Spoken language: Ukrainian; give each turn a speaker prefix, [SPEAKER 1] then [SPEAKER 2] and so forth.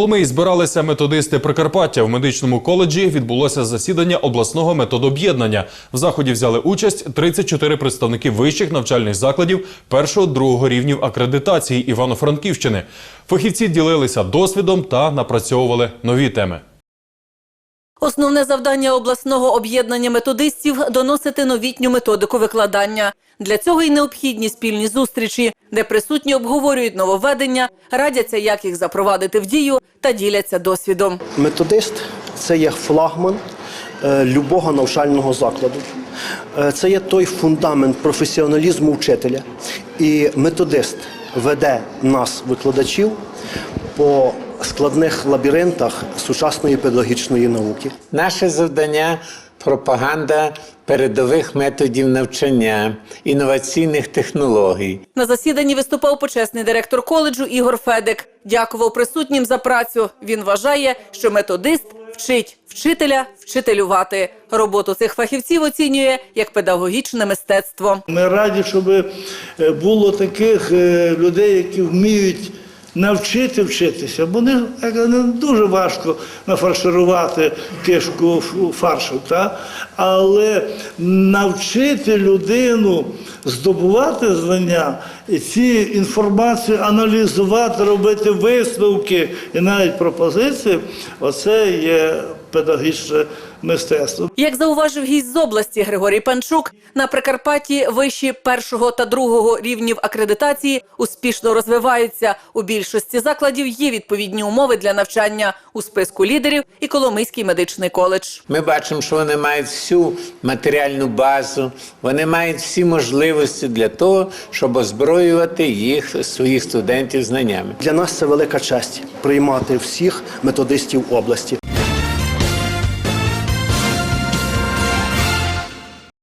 [SPEAKER 1] Коломиї збиралися методисти Прикарпаття. В медичному коледжі відбулося засідання обласного методоб'єднання. В заході взяли участь 34 представники вищих навчальних закладів першого-другого рівнів акредитації Івано-Франківщини. Фахівці ділилися досвідом та напрацьовували нові теми.
[SPEAKER 2] Основне завдання обласного об'єднання методистів доносити новітню методику викладання. Для цього й необхідні спільні зустрічі, де присутні обговорюють нововведення, радяться, як їх запровадити в дію та діляться досвідом.
[SPEAKER 3] Методист це є флагман е, любого навчального закладу. Е, Це є той фундамент професіоналізму вчителя. І методист веде нас, викладачів, по складних лабіринтах сучасної педагогічної науки.
[SPEAKER 4] Наше завдання пропаганда передових методів навчання, інноваційних технологій.
[SPEAKER 2] На засіданні виступав почесний директор коледжу Ігор Федик. Дякував присутнім за працю. Він вважає, що методист вчить вчителя вчителювати. Роботу цих фахівців оцінює як педагогічне мистецтво.
[SPEAKER 5] Ми раді, щоб е, було таких е, людей, які вміють навчити вчитися, бо не, не дуже важко нафарширувати кишку фаршу, та? але навчити людину здобувати знання, ці інформацію аналізувати, робити висновки і навіть пропозиції, оце є педагогічне мистецтво.
[SPEAKER 2] Як зауважив гість з області Григорій Панчук, на Прикарпатті вищі першого та другого рівнів акредитації успішно розвиваються. У більшості закладів є відповідні умови для навчання у списку лідерів і Коломийський медичний коледж.
[SPEAKER 4] Ми бачимо, що вони мають всю матеріальну базу, вони мають всі можливості для того, щоб озброювати їх своїх студентів знаннями.
[SPEAKER 3] Для нас це велика честь приймати всіх методистів області.